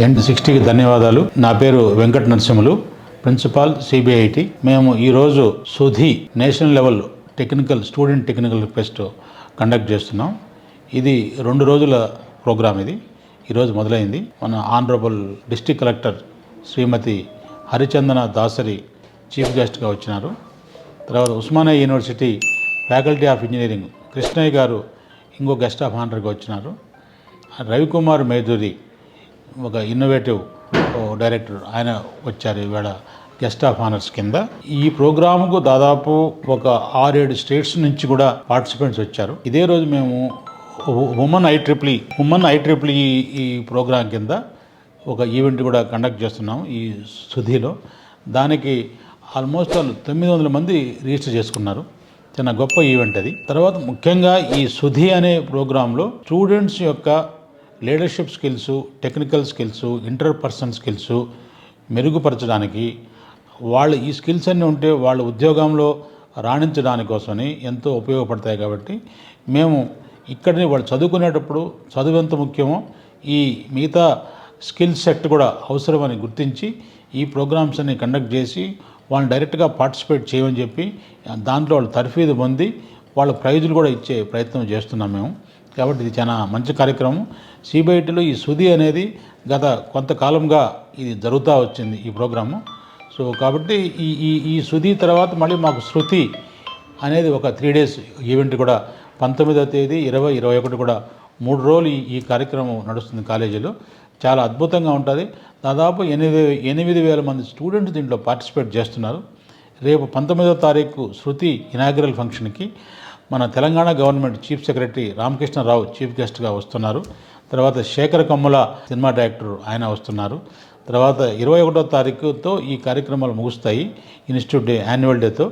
ఎన్ సిక్స్టీకి ధన్యవాదాలు. నా పేరు వెంకట నరసింహులు. ప్రిన్సిపాల్ సిబిఐటి మేము ఈరోజు Sudhi national level technical student technical fest conduct చేస్తున్నాం. ఇది రెండు రోజుల ప్రోగ్రాం ఇది. ఈరోజు మొదలైంది. మన honourable district collector Shrimati Harichandana Dasari chief గెస్ట్గా వచ్చినారు. తర్వాత Osmania university faculty of engineering Krishnaiah garu ఇంకో గెస్ట్ ఆఫ్ ఆనర్గా వచ్చినారు. రవికుమార్ మేధూరి ఒక ఇన్నోవేటివ్ డైరెక్టర్ ఆయన వచ్చారు ఈవేళ గెస్ట్ ఆఫ్ ఆనర్స్ కింద. ఈ ప్రోగ్రాముకు దాదాపు ఒక ఆరేడు స్టేట్స్ నుంచి కూడా పార్టిసిపెంట్స్ వచ్చారు. ఇదే రోజు మేము women I triple E women I triple E ఈ ప్రోగ్రాం కింద ఒక ఈవెంట్ కూడా కండక్ట్ చేస్తున్నాం ఈ సుధీలో. దానికి ఆల్మోస్ట్ వాళ్ళు తొమ్మిది వందల మంది రిజిస్టర్ చేసుకున్నారు. చాలా గొప్ప ఈవెంట్ అది. తర్వాత ముఖ్యంగా ఈ సుధి అనే ప్రోగ్రాంలో స్టూడెంట్స్ యొక్క leadership skills technical skills inter person skills మెరుగుపరచడానికి వాళ్ళు ఈ స్కిల్స్ అన్నీ ఉంటే వాళ్ళ ఉద్యోగంలో రాణించడానికోసమని ఎంతో ఉపయోగపడతాయి కాబట్టి మేము ఇక్కడనే వాళ్ళు చదువుకునేటప్పుడు చదువు ఎంత ముఖ్యమో ఈ మిగతా స్కిల్ సెట్ కూడా అవసరమని గుర్తించి ఈ ప్రోగ్రామ్స్ అన్ని కండక్ట్ చేసి వాళ్ళని డైరెక్ట్గా పార్టిసిపేట్ చేయమని చెప్పి దాంట్లో వాళ్ళు తర్ఫీదు పొంది వాళ్ళ ప్రైజులు కూడా ఇచ్చే ప్రయత్నం చేస్తున్నాం మేము. కాబట్టి ఇది చాలా మంచి కార్యక్రమం. సిబిఐటీలో ఈ సుది అనేది గత కొంతకాలంగా ఇది జరుగుతూ వచ్చింది ఈ ప్రోగ్రాము. సో కాబట్టి ఈ ఈ ఈ సుది తర్వాత మళ్ళీ మాకు శృతి అనేది ఒక త్రీ డేస్ ఈవెంట్ కూడా పంతొమ్మిదవ తేదీ ఇరవై ఇరవై ఒకటి కూడా మూడు రోజులు ఈ ఈ కార్యక్రమం నడుస్తుంది కాలేజీలో. చాలా అద్భుతంగా ఉంటుంది. దాదాపు ఎనిమిది ఎనిమిది వేల మంది స్టూడెంట్స్ దీంట్లో పార్టిసిపేట్ చేస్తున్నారు. రేపు పంతొమ్మిదవ తారీఖు శృతి ఇనాగ్రల్ ఫంక్షన్కి. మన Telangana government chief secretary Ramakrishnarao chief గెస్ట్గా వస్తున్నారు. తర్వాత శేఖర్ కమ్ముల సినిమా డైరెక్టర్ ఆయన వస్తున్నారు. తర్వాత ఇరవై ఒకటో తారీఖుతో ఈ కార్యక్రమాలు ముగుస్తాయి ఇన్స్టిట్యూట్ డే యాన్యువల్ డేతో.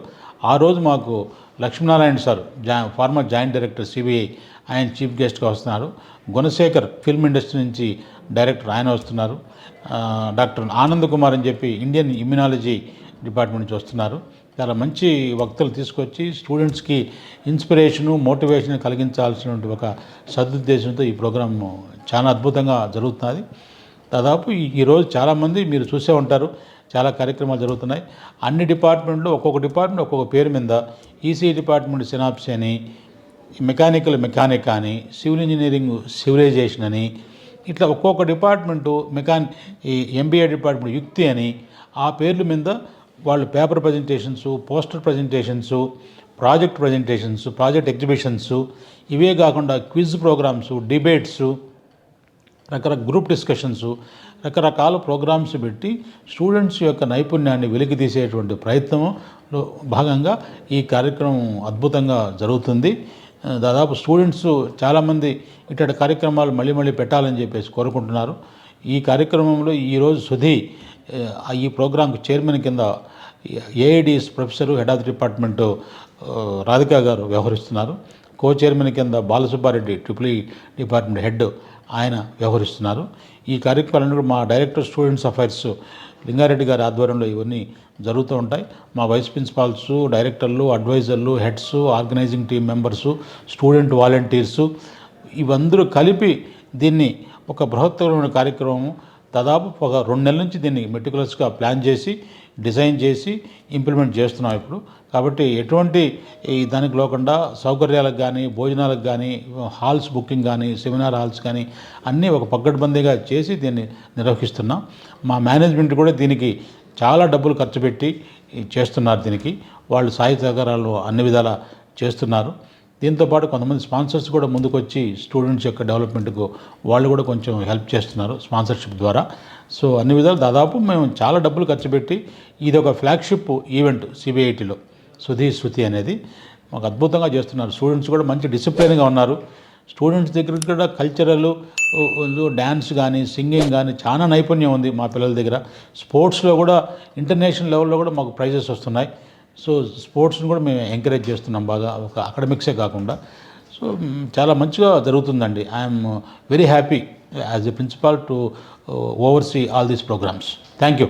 ఆ రోజు మాకు లక్ష్మీనారాయణ సార్ జా ఫార్మర్ జాయింట్ డైరెక్టర్ సిబిఐ ఆయన చీఫ్ గెస్ట్గా వస్తున్నారు. గుణశేఖర్ ఫిల్మ్ ఇండస్ట్రీ నుంచి డైరెక్టర్ ఆయన వస్తున్నారు. డాక్టర్ ఆనంద్ కుమార్ అని చెప్పి ఇండియన్ ఇమ్యునాలజీ డిపార్ట్మెంట్ నుంచి వస్తున్నారు. చాలా మంచి వక్తలు తీసుకొచ్చి స్టూడెంట్స్కి ఇన్స్పిరేషను మోటివేషన్ కలిగించాల్సినటువంటి ఒక సదుద్దేశంతో ఈ ప్రోగ్రామ్ చాలా అద్భుతంగా జరుగుతున్నది. దాదాపు ఈరోజు చాలామంది మీరు చూసే ఉంటారు. చాలా కార్యక్రమాలు జరుగుతున్నాయి. అన్ని డిపార్ట్మెంట్లో ఒక్కొక్క డిపార్ట్మెంట్ ఒక్కొక్క పేరు మీద ఈసీ డిపార్ట్మెంట్ సినాప్స్ అని మెకానికల్ మెకానిక్ అని సివిల్ ఇంజనీరింగ్ సివిలైజేషన్ అని ఇట్లా ఒక్కొక్క డిపార్ట్మెంటు మెకాన్ ఈ ఎంబీఏ డిపార్ట్మెంట్ యుక్తి అని ఆ పేర్ల మీద వాళ్ళు paper presentations poster presentations project presentations project exhibitions ఇవే కాకుండా క్విజ్ ప్రోగ్రామ్స్ డిబేట్స్ రకరకాల గ్రూప్ డిస్కషన్స్ రకరకాల ప్రోగ్రామ్స్ పెట్టి స్టూడెంట్స్ యొక్క నైపుణ్యాన్ని వెలికి తీసేటువంటి ప్రయత్నంలో భాగంగా ఈ కార్యక్రమం అద్భుతంగా జరుగుతుంది. దాదాపు స్టూడెంట్స్ చాలామంది ఇటువంటి కార్యక్రమాలు మళ్ళీ మళ్ళీ పెట్టాలని చెప్పేసి కోరుకుంటున్నారు. ఈ కార్యక్రమంలో ఈరోజు సుధీ ఈ ప్రోగ్రాంకు చైర్మన్ కింద AIDS professor head of department Radhika garu వ్యవహరిస్తున్నారు. కో చైర్మన్ కింద బాలసుబ్బారెడ్డి ట్రిపుల్ డిపార్ట్మెంట్ హెడ్ ఆయన వ్యవహరిస్తున్నారు. ఈ కార్యక్రమాలను కూడా మా డైరెక్టర్ స్టూడెంట్స్ అఫైర్స్ లింగారెడ్డి గారి ఆధ్వర్యంలో ఇవన్నీ జరుగుతూ ఉంటాయి. మా వైస్ ప్రిన్సిపాల్స్ డైరెక్టర్లు అడ్వైజర్లు heads organizing team members student volunteers ఇవందరూ కలిపి దీన్ని ఒక బృహత్తరమైన కార్యక్రమం దాదాపు ఒక రెండు నెలల నుంచి దీన్ని మెటికులస్గా ప్లాన్ చేసి డిజైన్ చేసి ఇంప్లిమెంట్ చేస్తున్నాం ఇప్పుడు. కాబట్టి ఎటువంటి ఈ దానికి లేకుండా సౌకర్యాలకు కానీ భోజనాలకు కానీ హాల్స్ బుకింగ్ కానీ సెమినార్ హాల్స్ కానీ అన్నీ ఒక పగ్గడ్బందీగా చేసి దీన్ని నిర్వహిస్తున్నాం. మా మేనేజ్మెంట్ కూడా దీనికి చాలా డబ్బులు ఖర్చు పెట్టి చేస్తున్నారు దీనికి. వాళ్ళు సాయి సహకారాలు అన్ని విధాల చేస్తున్నారు. దీంతోపాటు కొంతమంది స్పాన్సర్స్ కూడా ముందుకొచ్చి స్టూడెంట్స్ యొక్క డెవలప్మెంట్కు వాళ్ళు కూడా కొంచెం హెల్ప్ చేస్తున్నారు స్పాన్సర్షిప్ ద్వారా. సో అన్ని విధాలు దాదాపు మేము చాలా డబ్బులు ఖర్చు పెట్టి ఇది ఒక ఫ్లాగ్షిప్ ఈవెంట్ సిబిఐటిలో. సుధీ శృతి అనేది. మాకు అద్భుతంగా చేస్తున్నారు. స్టూడెంట్స్ కూడా మంచి డిసిప్లిన్గా ఉన్నారు. స్టూడెంట్స్ దగ్గర కూడా కల్చరల్ డ్యాన్స్ కానీ సింగింగ్ కానీ చాలా నైపుణ్యం ఉంది మా పిల్లల దగ్గర. స్పోర్ట్స్లో కూడా ఇంటర్నేషనల్ లెవెల్లో కూడా మాకు ప్రైజెస్ వస్తున్నాయి. సో స్పోర్ట్స్ని కూడా మేము ఎంకరేజ్ చేస్తున్నాం బాగా ఒక అకాడమిక్సే కాకుండా. సో చాలా మంచిగా జరుగుతుందండి. I'm very happy as a principal to oversee all these programs. Thank you.